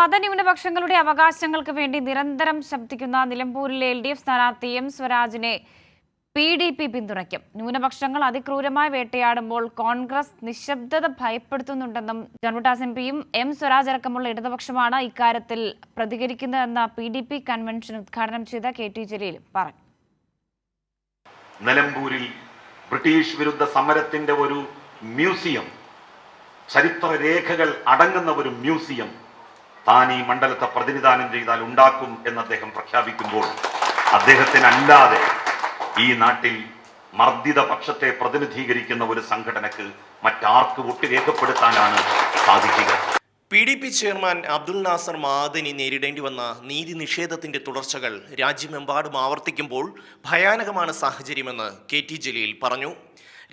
മതന്യൂനപക്ഷങ്ങളുടെ അവകാശങ്ങൾക്ക് വേണ്ടി നിരന്തരം ശബ്ദിക്കുന്ന നിലമ്പൂരിലെ എൽ ഡി എഫ് സ്ഥാനാർത്ഥി എം സ്വരാജിനെ പി ഡി പി പിന്തുണയ്ക്കും. ന്യൂനപക്ഷങ്ങൾ അതിക്രൂരമായി വേട്ടയാടുമ്പോൾ കോൺഗ്രസ് നിശബ്ദത ഭയപ്പെടുത്തുന്നുണ്ടെന്നും ജനവിട്ടാസ് എം പിയും എം സ്വരാജ് അടക്കമുള്ള ഇടതുപക്ഷമാണ് ഇക്കാര്യത്തിൽ പ്രതികരിക്കുന്നതെന്ന് പി ഡി പി കൺവെൻഷൻ ഉദ്ഘാടനം ചെയ്ത കെ ടി ജലീൽ പറഞ്ഞു. നിലമ്പൂരിൽ ബ്രിട്ടീഷ് വിരുദ്ധ സമരത്തിന്റെ ഒരു മ്യൂസിയം ചരിത്ര രേഖകൾ അടങ്ങുന്ന ഒരു മ്യൂസിയം താൻ ഈ മണ്ഡലത്തെ പ്രതിനിധാനം ചെയ്താൽ ഉണ്ടാക്കും എന്ന് അദ്ദേഹം പ്രഖ്യാപിക്കുമ്പോൾ അദ്ദേഹത്തിനല്ലാതെ ഈ നാട്ടിൽ മർദ്ദിത പക്ഷത്തെ പ്രതിനിധീകരിക്കുന്ന ഒരു സംഘടനക്ക് മറ്റാർക്ക് വോട്ട് രേഖപ്പെടുത്താനാണ് സാധിക്കുക. P D P chairman Abdul Nasser Madani നേരിടേണ്ടി വന്ന നീതി നിഷേധത്തിന്റെ തുടർച്ചകൾ രാജ്യമെമ്പാടും ആവർത്തിക്കുമ്പോൾ ഭയാനകമാണ് സാഹചര്യമെന്ന് കെ ടി ജലീൽ പറഞ്ഞു.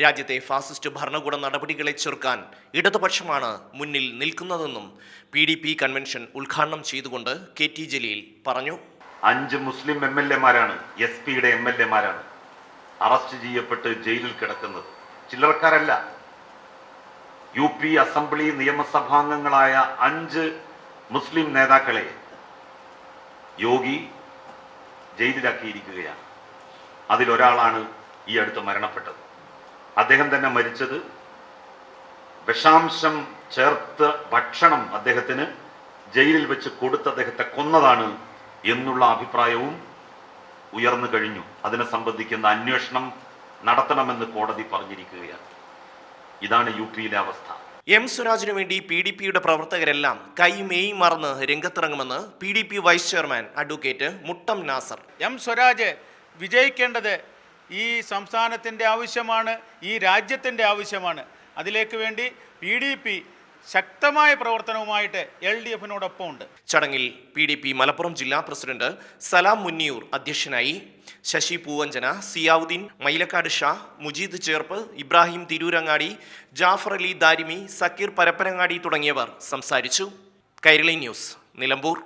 രാജ്യത്തെ ഫാസിസ്റ്റ് ഭരണകൂട നടപടികളെ ചെറുക്കാൻ ഇടതുപക്ഷമാണ് മുന്നിൽ നിൽക്കുന്നതെന്നും പി ഡി പി കൺവെൻഷൻ ഉദ്ഘാടനം ചെയ്തുകൊണ്ട് കെ ടി ജലീൽ പറഞ്ഞു. അഞ്ച് മുസ്ലിം എം എൽ എമാരാണ് എസ് പിയുടെ എം എൽ എമാരാണ് അറസ്റ്റ് ചെയ്യപ്പെട്ട് ജയിലിൽ കിടക്കുന്നത്. ചില്ലറക്കാരല്ല. യു പി അസംബ്ലി നിയമസഭാംഗങ്ങളായ അഞ്ച് മുസ്ലിം നേതാക്കളെ യോഗി ജയിലിലാക്കിയിരിക്കുകയാണ്. അതിലൊരാളാണ് ഈ അടുത്ത് മരണപ്പെട്ടത്. അദ്ദേഹം തന്നെ മരിച്ചത്. വിഷാംശം ചേർത്ത് ഭക്ഷണം അദ്ദേഹത്തിന് ജയിലിൽ വെച്ച് കൊടുത്ത് അദ്ദേഹത്തെ കൊന്നതാണ് എന്നുള്ള അഭിപ്രായവും ഉയർന്നു കഴിഞ്ഞു. അതിനെ സംബന്ധിക്കുന്ന അന്വേഷണം നടത്തണമെന്ന് കോടതി പറഞ്ഞിരിക്കുകയാണ്. ഇതാണ് യു പിയിലെ അവസ്ഥ. എം സ്വരാജിനു വേണ്ടി പി ഡി പിയുടെ പ്രവർത്തകരെല്ലാം കൈ മെയ് മറന്ന് രംഗത്തിറങ്ങുമെന്ന് P D P vice chairman advocate Muttam Nasar. M Swaraj വിജയിക്കേണ്ടത് ഈ സംസ്ഥാനത്തിന്റെ ആവശ്യമാണ് ഈ രാജ്യത്തിന്റെ ആവശ്യമാണ്. അതിലേക്ക് വേണ്ടി പി ഡി പി ശക്തമായ പ്രവർത്തനവുമായിട്ട് എൽ ഡി എഫിനോടൊപ്പം ഉണ്ട് ചടങ്ങിൽ പി ഡി പി മലപ്പുറം ജില്ലാ പ്രസിഡന്റ് സലാം മുന്നിയൂർ അധ്യക്ഷനായി ശശി പൂവഞ്ചന സിയാവുദ്ദീൻ മൈലക്കാട് ഷാ മുജീദ് ചേർപ്പ് ഇബ്രാഹിം തിരൂരങ്ങാടി ജാഫർ അലി ദാരിമി സക്കീർ പരപ്പനങ്ങാടി തുടങ്ങിയവർ സംസാരിച്ചു. കൈരളി ന്യൂസ് നിലമ്പൂർ.